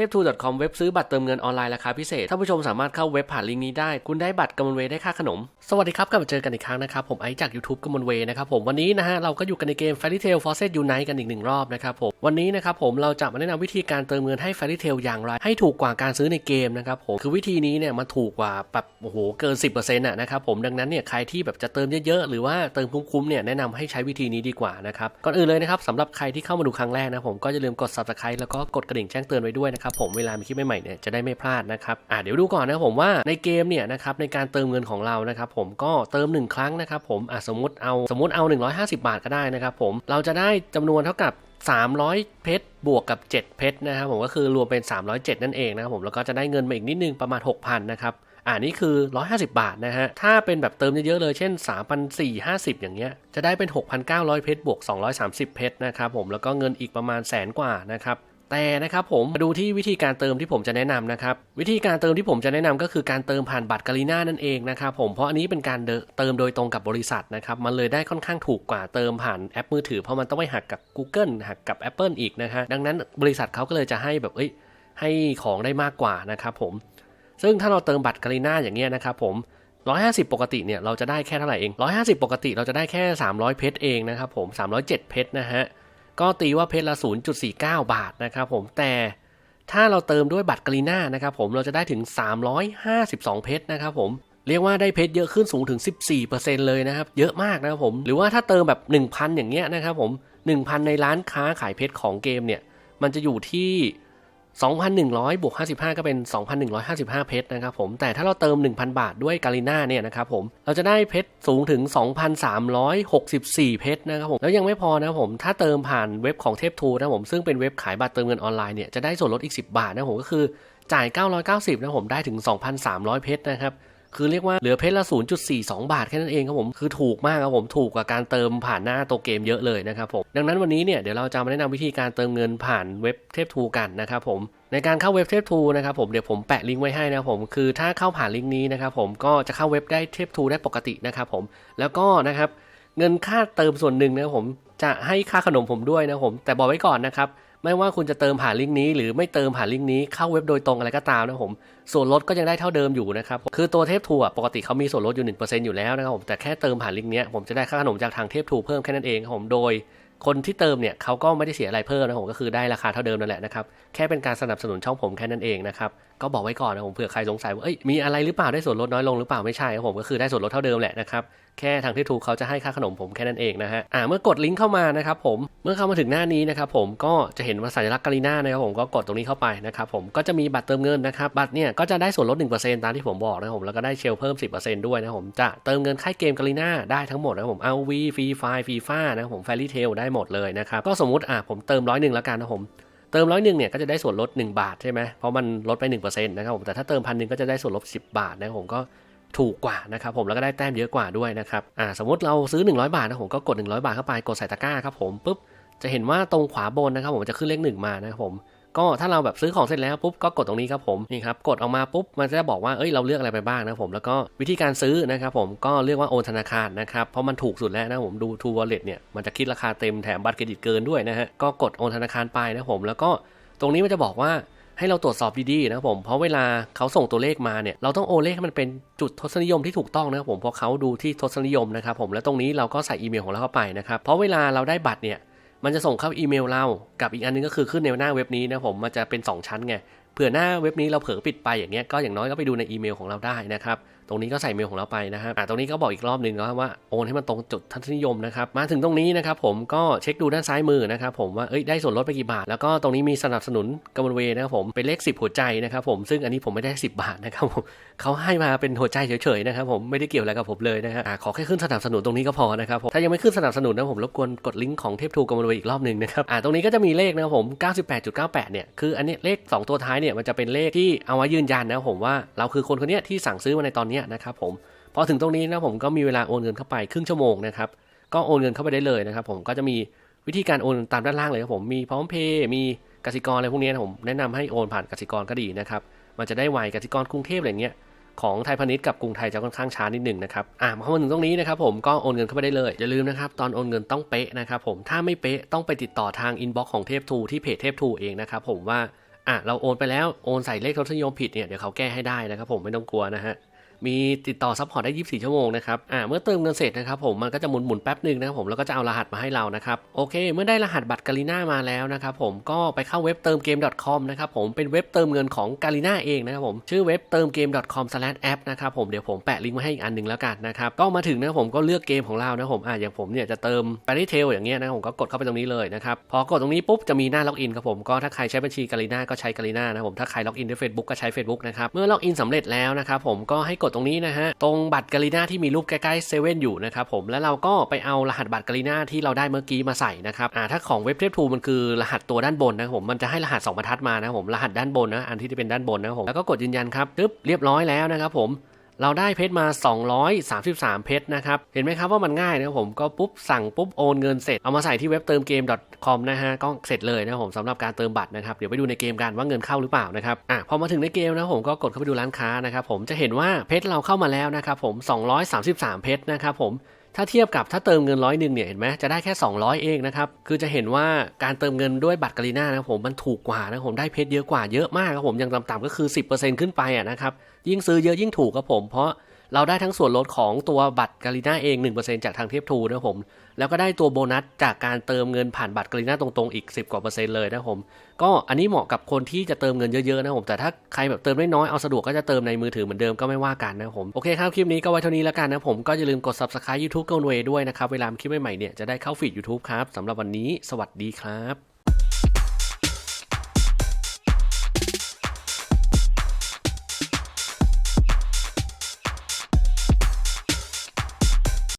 ทพทู .com เว็บซื้อบัตรเติมเงินออนไลน์ราคาพิเศษท่านผู้ชมสามารถเข้าเว็บผ่านลิงก์นี้ได้ คุณได้บัตรกำมลเวได้ค่าขนม สวัสดีครับกลับมาเจอกันอีกครั้งนะครับ ผมไอจาก YouTube กำมลเวนะครับผมวันนี้นะฮะเราก็อยู่กันในเกม Fairy Tail Forces Unite กันอีกหนึ่งรอบนะครับผมวันนี้นะครับผมเราจะมาแนะนำวิธีการเติมเงินให้ Fairy Tail อย่างไร ให้ถูกกว่าการซื้อในเกมนะครับผมคือวิธีนี้เนี่ยมันถูกกว่าแบบโอ้โหเกิน 10%อะนะครับผมดังนั้นเนี่ยใครที่แบบจะเติมเยอะๆหรือว่าเติมคุ้มๆเนี่ยแนะนำให้ใช้วิธีนี้ดีกว่านะครับก่อนอื่นเลยนะครับสำหรับใครที่เข้ามาดูครั้งแรกนะผมก็อย่าลืมกด subscribe แล้วก็กดกระดิ่งแจ้งเตือนไว้ด้วยนะครับผมเวลามีคลิปใหม่ๆเนี่ยจะได้ไม่พลาดนะครับอ่าเดี๋ยวดูก่อนนะผมว่าในเกมเนี่ยนะครับในการเติมเงินของเรานะครับผมก็เติม 1 ครั้งนะครับผมอะสมมติเอาสมมติเอา 150 บาทก็ได้นะครับผมเราจะได้จำนวนเท่ากับ 300 เพชรบวกกับ 7 เพชรนะครับผมก็คือรวมเป็น 307 นั่นเองนะครับผมแล้วก็จะได้เงินมาอีกนิดนึงประมาณ 6,000นะครับอ่านี่คือ 150 บาทนะฮะ ถ้าเป็นแบบเติมเยอะๆเลย เช่น 3,450 อย่างเงี้ย จะได้เป็น 6,900 เพชรบวก 230 เพชรนะครับผม แล้วก็เงินอีกประมาณแสนกว่านะครับ แต่นะครับผมมาดูที่วิธีการเติมที่ผมจะแนะนำนะครับ วิธีการเติมที่ผมจะแนะนำก็คือการเติมผ่านบัตรกาลีน่านั่นเองนะครับผมเพราะอันนี้เป็นการเติมโดยตรงกับบริษัทนะครับมันเลยได้ค่อนข้างถูกกว่าเติมผ่านแอปมือถือเพราะมันต้องไปหักกับ Google หักกับ Apple อีกนะฮะดังนั้นบริษัทเขาก็เลยจะให้แบบเอ้ยให้ของได้มากกว่านะครับผมซึ่งถ้าเราเติมบัตรกาลิน่าอย่างเงี้ยนะครับผม150 ปกติเนี่ยเราจะได้แค่เท่าไหร่เอง 150 ปกติเราจะได้แค่ 300 เพชรเองนะครับผม 307 เพชรนะฮะ ก็ตีว่าเพชรละ 0.49 บาทนะครับผมแต่ถ้าเราเติมด้วยบัตรกรีน่านะครับผมเราจะได้ถึง 352 เพชรนะครับผมเรียกว่าได้เพชรเยอะขึ้นสูงถึง 14%เลยนะครับ เยอะมากนะครับผมหรือว่าถ้าเติมแบบ 1,000 อย่างเงี้ยนะครับผม 1,000 ในร้านค้าขายเพชรของเกมเนี่ย มันจะอยู่ที่ 2,100บวก55 ก็เป็น 2,155 เพชรนะครับผม แต่ถ้าเราเติม 1,000 บาทด้วยกาลิน่าเนี่ยนะครับผม เราจะได้เพชรสูงถึง 2,364 เพชรนะครับผม แล้วยังไม่พอนะครับผม ถ้าเติมผ่านเว็บของเทพทูนะครับผม ซึ่งเป็นเว็บขายบัตรเติมเงินออนไลน์เนี่ย จะได้ส่วนลดอีก 10 บาทนะผม ก็คือจ่าย 990 นะครับผม ได้ถึง 2,300 เพชรนะครับ คือเรียกว่าเหลือเพชรละ 0.42 บาทแค่นั้นเองครับผม คือถูกมากครับผมถูกกว่าการเติมผ่านหน้าตัวเกมเยอะเลยนะครับผม ดังนั้นวันนี้เนี่ยเดี๋ยวเราจะมาแนะนำวิธีการเติมเงินผ่านเว็บเทพทูกันนะครับผมในการเข้าเว็บเทพทูนะครับผมเดี๋ยวผมแปะลิงก์ไว้ให้นะครับผมคือถ้าเข้าผ่านลิงก์นี้นะครับผมก็จะเข้าเว็บได้เทพทูได้ปกตินะครับผมแล้วก็นะครับเงินค่าเติมส่วนหนึ่งนะครับผมจะให้ค่าขนมผมด้วยนะครับผมแต่บอกไว้ก่อนนะครับ ไม่ว่าคุณจะเติมผ่านลิงก์นี้ หรือไม่เติมผ่านลิงก์นี้เข้าเว็บโดยตรงอะไรก็ตามนะผม ส่วนลดก็ยังได้เท่าเดิมอยู่นะครับ คือตัวเทพทูอะปกติเขามีส่วนลดอยู่1%อยู่แล้วนะครับผมแต่แค่เติมผ่านลิงก์นี้ผมจะได้ค่าขนมจากทางเทพทูเพิ่มแค่นั้นเองครับผมโดย คนที่เติมเนี่ยเขาก็ไม่ได้เสียอะไรเพิ่มนะผมก็คือได้ราคาเท่าเดิมนั่นแหละนะครับแค่เป็นการสนับสนุนช่องผมแค่นั้นเองนะครับก็บอกไว้ก่อนนะผมเผื่อใครสงสัยว่าเอ้ยมีอะไรหรือเปล่าได้ส่วนลดน้อยลงหรือเปล่าไม่ใช่ครับผมก็คือได้ส่วนลดเท่าเดิมแหละนะครับแค่ทางที่ทูกเขาจะให้ค่าขนมผมแค่นั้นเองนะฮะอ่าเมื่อกดลิงก์เข้ามานะครับผมเมื่อเข้ามาถึงหน้านี้นะครับผมก็จะเห็นว่าสัญลักษณ์กาลิน่านะครับผมก็กดตรงนี้เข้าไปนะครับผมก็จะมีบัตรเติมเงินนะครับบัตรเนี่ยก็จะได้ส่วนลด 1%ตามที่ผมบอกนะครับผมแล้วก็ได้เชลเพิ่ม 10%ด้วยนะผมจะเติมเงินค่ายเกมกาลิน่าได้ทั้งหมดนะผมเอาวีฟรีไฟฟรีฟ่านะผมแฟรี่เทลได้หมดเลยนะครับก็สมมติอะผมเติมร้อยหนึ่งแล้วกันนะผมเติมร้อยหนึ่งเนี่ยก็จะได้ส่วนลด 1 บาทใช่ไหมเพราะมันลดไป1%นะครับผมแต่ถ้าเติมพันหนึ่งก็จะได้ส่วนลด 10 บาทนะครับผมก็ถูกกว่านะครับผมแล้วก็ได้แต้มเยอะกว่าด้วยนะครับอ่าสมมติเราซื้อ 100 บาทนะผมก็กด 100 บาทเข้าไปกดใส่ตะกร้าครับผมปุ๊บจะเห็นว่าตรงขวาบนนะครับผมจะขึ้นเลขหนึ่งมานะครับผม ก็ถ้าเราแบบซื้อของเสร็จแล้วปุ๊บก็กดตรงนี้ครับผมนี่ครับกดออกมาปุ๊บมันจะบอกว่าเอ้ยเราเลือกอะไรไปบ้างนะผมแล้วก็วิธีการซื้อนะครับผมก็เลือกว่าโอนธนาคารนะครับเพราะมันถูกสุดแล้วนะผมดู True Wallet เนี่ยมันจะคิดราคาเต็มแถมบัตรเครดิตเกินด้วยนะฮะก็กดโอนธนาคารไปนะผมแล้วก็ตรงนี้มันจะบอกว่าให้เราตรวจสอบดีๆนะผม เพราะเวลาเขาส่งตัวเลขมาเนี่ย เราต้องโอนเลขให้มันเป็นจุดทศนิยมที่ถูกต้องนะครับผม เพราะเขาดูที่ทศนิยมนะครับผม แล้วตรงนี้เราก็ใส่อีเมลของเราเข้าไปนะครับ เพราะเวลาเราได้บัตรเนี่ย มันจะส่งเข้าอีเมลเรากับอีกอันนึงก็คือขึ้นในหน้าเว็บนี้นะผมมันจะเป็น 2 ชั้นไงเผื่อหน้าเว็บนี้เราเผลอปิดไปอย่างเงี้ยก็อย่างน้อยก็ไปดูในอีเมลของเราได้นะครับ ตรงนี้ก็ใส่เมลของเราไปนะครับอ่าตรงนี้ก็บอกอีกรอบหนึ่งนะว่าโอนให้มันตรงจุดทัศนิยมนะครับ มาถึงตรงนี้นะครับผมก็เช็คดูด้านซ้ายมือนะครับผมว่าเอ้ยได้ส่วนลดไปกี่บาท แล้วก็ตรงนี้มีสนับสนุนกำมลเวนะครับผมเป็นเลข 10 หัวใจนะครับผมซึ่งอันนี้ผมไม่ได้ 10 บาทนะครับผมเขาให้มาเป็นหัวใจเฉยๆนะครับผมไม่ได้เกี่ยวอะไรกับผมเลยนะฮะอ่าขอแค่ขึ้นสนับสนุนตรงนี้ก็พอนะครับผมถ้ายังไม่ขึ้นสนับสนุนนะผมรบกวนกดลิงก์ของเทพทูกำมลเวอีกรอบหนึ่งนะครับอ่าตรงนี้ก็จะมีเลขนะครับผม 98.98 เนี่ยคืออันนี้เลข 2 ตัวท้ายเนี่ยมันจะเป็นเลขที่เอาไว้ยืนยันนะผมว่าเราคือคนคนนี้ที่สั่งซื้อมาในตอนนี้นะครับผมพอถึงตรงนี้นะผมก็มีเวลาโอนเงินเข้าไปครึ่งชั่วโมงนะครับก็โอนเงินเข้าไปได้เลยนะครับผมก็จะมีวิธีการโอนตามด้านล่างเลยครับผมมีพร้อมเพย์มีกสิกรอะไรพวกนี้นะผมแนะนำให้โอนผ่านกสิกรก็ดีนะครับมันจะได้ไวกสิกรกรุงเทพอะไรเงี้ยของไทยพาณิชย์กับกรุงไทยจะค่อนข้างช้านิดหนึ่งนะครับ อ่ามาถึงตรงนี้นะครับผมก็โอนเงินเข้าไปได้เลย อย่าลืมนะครับตอนโอนเงินต้องเป๊ะนะครับผมถ้าไม่เป๊ะต้องไปติดต่อทางอินบ็อกซ์ของเทพทูที่เพจเทพทูเองนะครับผมว่าอะเราโอนไปแล้วโอนใส่เลขทศนิยมผิดเนี่ยเดี๋ยวเขาแก้ให้ได้นะครับผมไม่ต้องกลัวนะฮะ มีติดต่อซัพพอร์ตได้ 24 ชั่วโมงนะครับอ่าเมื่อเติมเงินเสร็จนะครับผมมันก็จะหมุนหมุนๆแป๊บหนึ่งนะครับผมแล้วก็จะเอารหัสมาให้เรานะครับโอเค เมื่อได้รหัสบัตรกาลิน่ามาแล้วนะครับผมก็ไปเข้าเว็บเติมเกม .com นะครับผมเป็นเว็บเติมเงินของกาลิน่าเองนะครับผมชื่อเว็บเติมเกม .com/app นะครับผมเดี๋ยวผมแปะลิงก์มาให้อีกอันหนึ่งแล้วกันนะครับก็มาถึงนะผมก็เลือกเกมของเรานะผมอ่าอย่างผมเนี่ยจะเติม p a r i t a l อย่างเงี้ยนะผมก็กดเข้าไปตรงนี้เลยนะครับพอกดตรงนี้ปุ๊บจะมีหน้าล็อกอินครับผมก็ถ้าใครใช้บัญชีกาลิน่าก็ใช้กาลิน่านะผมถ้าใครล็อกอินด้วย Facebook ก็ใช้ Facebook นะครับเมื่อล็อกอินสำเร็จแล้วนะครับผมก็ให้กดตรงนี้นะฮะ ตรงบัตรกาลิน่าที่มีรูปใกล้ๆเซเว่นอยู่นะครับผม แล้วเราก็ไปเอารหัสบัตรกาลิน่าที่เราได้เมื่อกี้มาใส่นะครับ อ่า ถ้าของเว็บเทปทูมันคือรหัสตัวด้านบนนะครับผม มันจะให้รหัสสองบรรทัดมานะครับผม รหัสด้านบนนะ อันที่จะเป็นด้านบนนะครับผม แล้วก็กดยืนยันครับปึ๊บเรียบร้อยแล้วนะครับผม เราได้เพชรมา 233 เพชรนะครับ เห็นไหมครับว่ามันง่ายนะผมก็ปุ๊บสั่งปุ๊บโอนเงินเสร็จ เอามาใส่ที่เว็บเติมเกม .com นะฮะก็เสร็จเลยนะผมสำหรับการเติมบัตรนะครับ เดี๋ยวไปดูในเกมกันว่าเงินเข้าหรือเปล่านะครับอะพอมาถึงในเกมนะผมก็กดเข้าไปดูร้านค้านะครับผมจะเห็นว่าเพชรเราเข้ามาแล้วนะครับผม 233 เพชรนะครับผม ถ้าเทียบกับถ้าเติมเงินร้อยหนึ่งเนี่ยเห็นไหมจะได้แค่ 200 เองนะครับ คือจะเห็นว่าการเติมเงินด้วยบัตรกรีน่านะครับผมมันถูกกว่านะครับผมได้เพชรเยอะกว่าเยอะมากครับผมอย่างต่ำๆก็คือ 10%ขึ้นไปอะนะครับยิ่งซื้อเยอะยิ่งถูกครับผมเพราะ เราได้ทั้งส่วนลดของตัวบัตรกาลิน่าเอง 1%จากทางเทียบทูนะครับผม แล้วก็ได้ตัวโบนัสจากการเติมเงินผ่านบัตรกาลิน่าตรงๆ อีก 10 กว่าเปอร์เซ็นต์เลยนะครับผม ก็อันนี้เหมาะกับคนที่จะเติมเงินเยอะๆนะครับผม แต่ถ้าใครแบบเติมน้อยๆเอาสะดวกก็จะเติมในมือถือเหมือนเดิมก็ไม่ว่ากันนะครับผม โอเคครับ คลิปนี้ก็ไว้เท่านี้แล้วกันนะผม ก็อย่าลืมกด subscribe YouTube ก o นเวด้วยนะครับ เวลามีคลิปใหม่ๆเนี่ยจะได้เข้าฟีด YouTube ครับสำหรับวันนี้ สวัสดีครับ